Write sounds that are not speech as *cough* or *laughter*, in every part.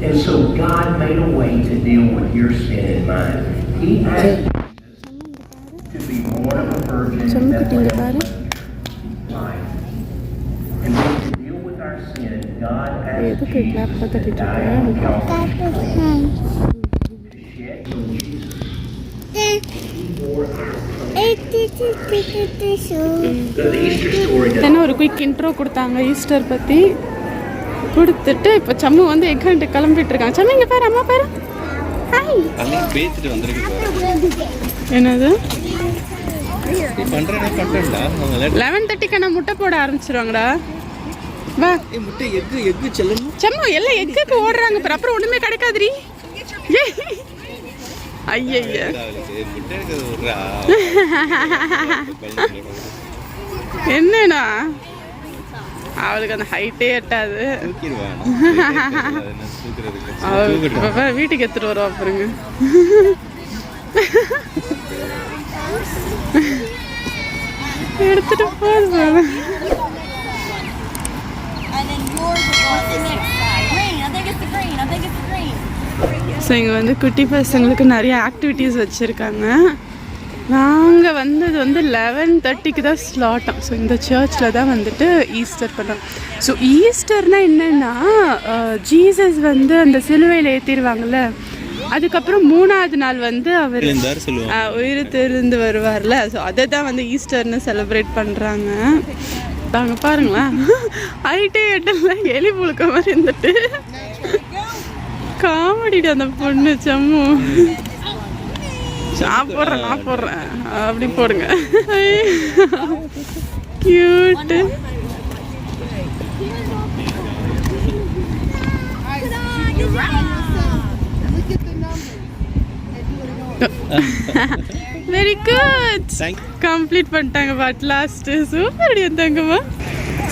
And so God made a way to deal with your sin and mine. He asked Jesus to be born of a virgin in செம்மக்குட்டி இங்க பாரு life. And then to deal with our sin, God asked எதுக்கு Jesus clap to தட்டிட்டு die இருக்க? on the cross to shed so Jesus bore our The Easter story does தானே ஒரு quick intro கொடுத்தாங்க Easter பற்றி கொடுத்துட்டு இப்போ சம்மு வந்து எக்கான்ட்டு கிளம்பிட்டு இருக்காங்க சம்மு இங்கே பாரு அம்மா பாரு. என்னது? லெவன் தேர்ட்டிக்கு நான் முட்டை போட ஆரம்பிச்சிருவாங்கடா. வா. முட்டை எக்கு எக்கு செல்லணும் சம்மு எல்லாம் எக்குக்கு ஓடுறாங்க பாரு. அப்புறம் ஒன்றுமே கிடைக்காதுரி ஐயய்ய என்னண்ணா அவளுக்கு அந்த ஹைட்டே எட்டாது. *laughs* வீட்டுக்கு எடுத்துட்டு வருவா பாருங்க. எடுத்துட்டு போதும் ஸோ இங்கே வந்து குட்டி பசங்களுக்கு நிறைய ஆக்டிவிட்டீஸ் வச்சுருக்காங்க. நாங்கள் வந்தது வந்து லெவன் தேர்ட்டிக்கு தான் ஸ்லாட்டம் ஸோ இந்த சர்ச்சில் தான் வந்துட்டு ஈஸ்டர் பண்ணோம். ஸோ ஈஸ்டர்னால் என்னென்னா ஜீசஸ் வந்து அந்த சிலுவையில் ஏற்றிடுவாங்கல்ல அதுக்கப்புறம் மூணாவது நாள் வந்து அவர் உயிர் தெரிந்து வருவார்ல. ஸோ அதை தான் வந்து ஈஸ்டர்னு செலிப்ரேட் பண்ணுறாங்க தாங்க பாருங்களேன். ஹைட்டே எட்டல எலி புழுக்க மாதிரி இருந்துட்டு. காமெடிடி அந்த பொண்ணு சம்மு. நான் போடுறேன் நான் போடுறேன். அப்படி போடுங்க. கியூட்டு வெரி குட் கம்ப்ளீட் பண்ணிட்டாங்க பட் லாஸ்ட் சூப்பர் அடி வந்தாங்கம்மா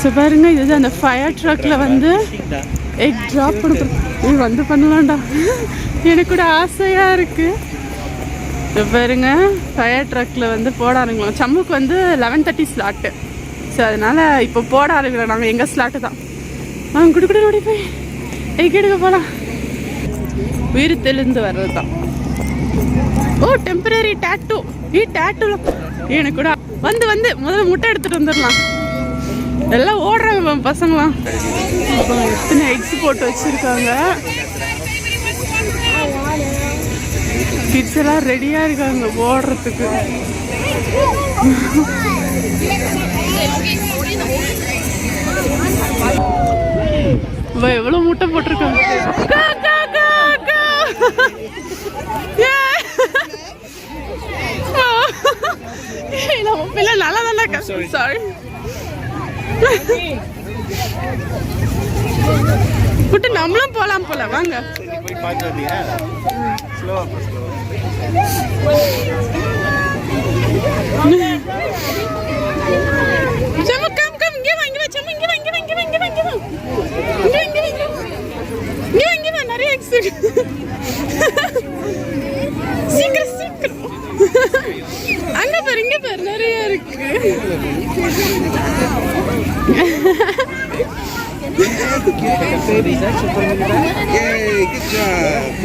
ஸோ பாருங்க இதுதான் அந்த ஃபயர் ட்ரக்ல வந்து எக் ட்ராப் கொடுக்குறோம் இது வந்து பண்ணலாம்டா. எனக்கு கூட ஆசையா இருக்கு. இது பாருங்க ஃபயர் ட்ரக்கில் வந்து போட ஆரம்பிக்கலாம் சம்முக்கு வந்து லெவன் தேர்ட்டி ஸ்லாட்டு ஸோ அதனால் இப்போ போட ஆரம்பிக்கிறோம். நாங்கள் எங்கள் ஸ்லாட்டு தான். ஆ குடு குடு ஓடி போய். எக் எடுக்க போகலாம் உயிர் தெளிந்து வர்றது தான் ஓ டெம்பரரி டேட்டூ ஈ டேட்டூல எனக்கு கூட வந்து வந்து. முதல்ல முட்டை எடுத்துகிட்டு வந்துடலாம். எல்லாம் ஓடுறாங்க பசங்களாம். எத்தனை எக்ஸ் போட்டு வச்சிருக்காங்க. கிட்ஸ் எல்லாம் ரெடியா இருக்காங்க ஓடுறதுக்கு. இவ எவ்வளவு முட்டை போட்டிருக்காங்க? நல்லா நல்லா சாரி குட்டு நம்மளும் போலாம் போல வாங்க. Çabuk kam kam girin girin çabuk girin girin girin girin girin. Girin girin girin. Girin girin nereye eksik? Sikir sikir. அங்க பாரு இங்க பாரு நிறைய இருக்கு Yay! Good job.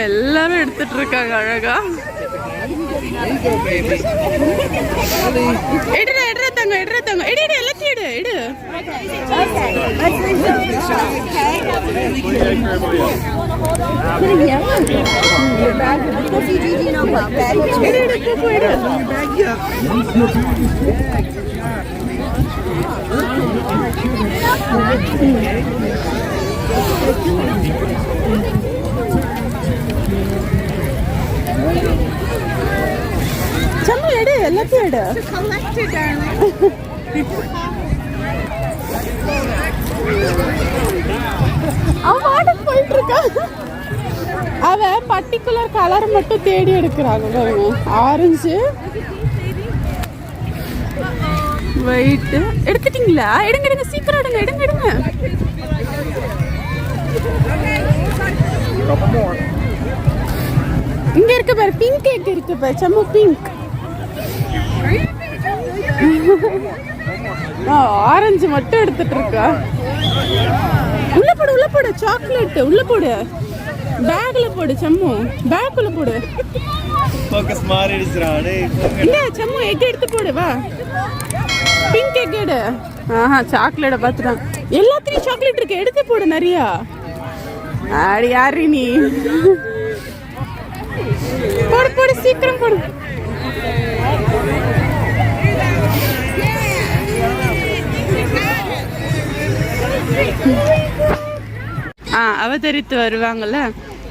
எல்லாரும் எடுத்துட்டு இருக்காங்க அழகா எடுற எடுற தங்க எடுற தங்க எடு எடு எல்லாத்தையும் எடு எடு எடு ಚಲೋ எடு எல்லாத்தையும் எடு. அவன் பாட்டுக்கு போயிட்டு இருக்கான் அவன் பர்டிகுலர் கலர் மட்டும் தேடி எடுக்கிறாங்க ஆரஞ்சு ஒயிட்டு எடுத்துட்டீங்களா? எடுங்க எடுங்க சீக்கிரம் எடுங்க எடுங்க எடுங்க. இங்க இருக்கு பாரு பிங்க் கேக் இருக்கு பாரு செம்ம பிங்க் ஆரஞ்சு மட்டும் எடுத்துட்டு இருக்கா? உள்ள போடு உள்ள போடு சாக்லேட் உள்ள போடு. பேக்ல போடு சம்மு. பேக்குள்ள போடு. ஃபோக்கஸ் மாறிடுச்சுடா டேய் இல்ல சம்மு எக் எடுத்து போடு வா. பிங்க் எக் எடு. ஆஹா சாக்லேட்டை பார்த்துட்டான் எல்லாத்துலயும் சாக்லேட் இருக்கு எடுத்து போடு நிறையா. ஆடி யாரு நீ போடு போடு சீக்கிரம் போடு ஆ அவதரித்து வருவாங்கல்ல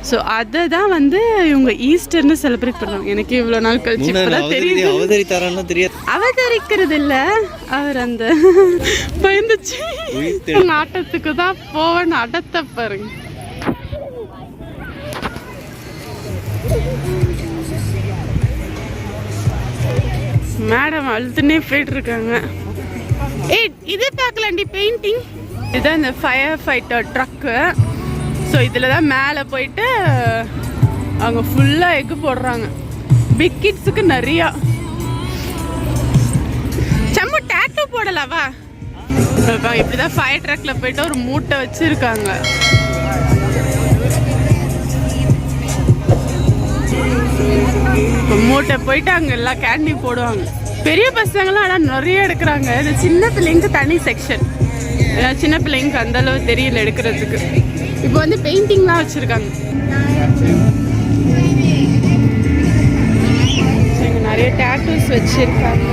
ஸோ அதை தான் வந்து இவங்க ஈஸ்டர்னு செலிப்ரேட் பண்ணுவாங்க எனக்கு இவ்வளோ நாள் கழிச்சு இப்போதான் தெரியுது அவதரித்தாரான்னு தெரியாது அவதரிக்கிறது இல்ல அவர் அந்த பயந்துச்சு ஆட்டத்துக்கு தான் போவேன் அடத்த பாருங்க மேடம் அழுத்துனே போயிட்டு இருக்காங்க ஏய் இது பார்க்கலாண்டி பெயிண்டிங் இதுதான் இந்த ஃபயர் ஃபைட்டர் ட்ரக்கு ஸோ இதில் தான் மேலே போயிட்டு அவங்க ஃபுல்லாக எக்கு போடுறாங்க. பிக் கிட்ஸுக்கு நிறையா. செம்ம டேட்டூ போடலாவா? இப்போ இப்படிதான் ஃபயர் ட்ரக்ல போயிட்டு ஒரு மூட்டை வச்சிருக்காங்க. மூட்டை போயிட்டு அங்க எல்லாம் கேண்டீன் போடுவாங்க. பெரிய பசங்களாம் ஆனால் நிறைய எடுக்கிறாங்க. இது சின்ன பிள்ளைங்க தனி செக்ஷன் சின்ன பிள்ளைங்க அந்த அளவு தெரியல எடுக்கிறதுக்கு. இப்போ வந்து பெயிண்டிங்லாம் வச்சிருக்காங்க. இங்க நிறைய டேட்டூஸ் வச்சிருக்காங்க.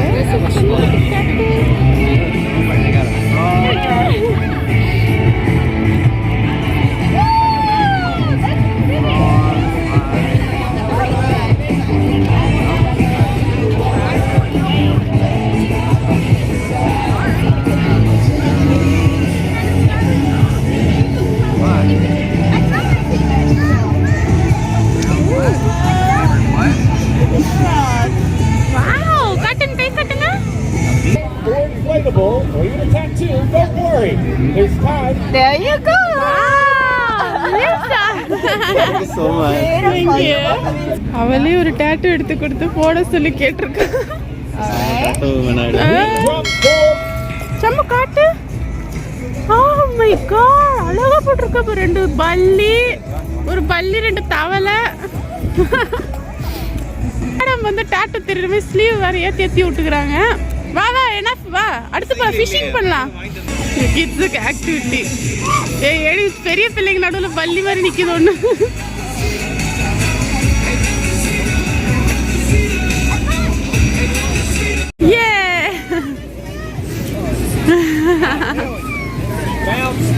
அவளே ஒரு டேட்டூ எடுத்து கொடுத்து போட சொல்லி கேட்டிருக்கா. செம்ம காட்டு. மை காட் அழகா போட்டிருக்க. ரெண்டு பல்லி ஒரு பல்லி ரெண்டு தவளை. மேடம் வந்து டாட்டு திரும்பி ஸ்லீவ் வேற ஏத்தி விட்டுக்கிறாங்க. வா வா என்ன வா. அடுத்து பா ஃபிஷிங் பண்ணலாம். கிட்ஸுக்கு ஆக்டிவிட்டி ஏய் ஏடி பெரிய பிள்ளைங்க நடுவில் பல்லி மாதிரி நிக்குது ஒன்று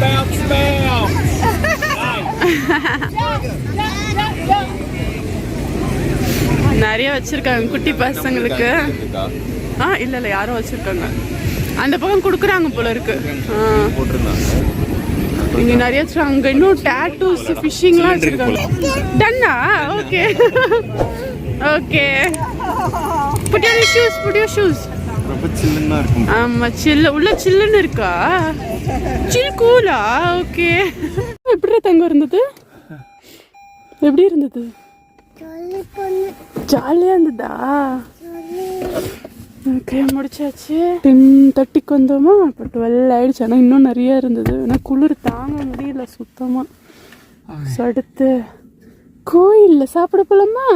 Bounce, bounce, *laughs* நிறைய வச்சிருக்காங்க குட்டி பசங்களுக்கு. ஆ இல்ல இல்ல யாரும் வச்சிருக்காங்க. அந்த பக்கம் கொடுக்குறாங்க போல இருக்கு. ஆ, இங்க நிறைய அங்க இன்னும் டேட்டூஸ் ஃபிஷிங்லாம் வச்சிருக்காங்க. டன்னா okay okay put shoes put shoes ரொம்ப சில்லுன்னு தான் இருக்கும். ஆமா சில்ல உள்ள சில்லுன்னு இருக்கா? சில் கூலா? ஓகே. எப்படி தங்கம் இருந்தது? எப்படி இருந்தது? ஜாலியா இருந்ததா? ஓகே முடிச்சாச்சு. டென் தேர்ட்டிக்கு வந்தோமா? இப்போ டுவெல் ஆயிடுச்சு. ஆனால் இன்னும் நிறைய இருந்தது. ஆனால் குளிர் தாங்க முடியல சுத்தமா. ஸோ அடுத்து கோயிலில் சாப்பிட போலாமா?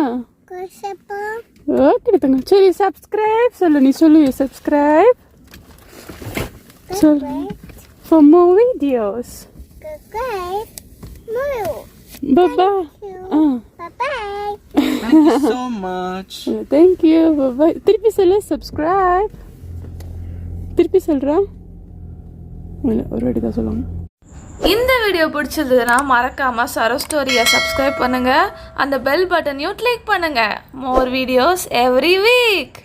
ஓகே தங்க சரி சப்ஸ்கிரைப் சொல்லு நீ சொல்லு சப்ஸ்கிரைப் சொல்லு ஃபார் மோர் வீடியோஸ் பாபா ஆ so much thank you bye திருப்பி சொல்லு சப்ஸ்கிரைப் திருப்பி சொல்கிறேன் இல்லை ஒரு வாட்டி தான் சொல்லுவாங்க இந்த வீடியோ பிடிச்சிருந்ததுன்னா மறக்காம சரோ ஸ்டோரியை சப்ஸ்கிரைப் பண்ணுங்க. அந்த பெல் பட்டனையும் கிளிக் பண்ணுங்க. More videos every week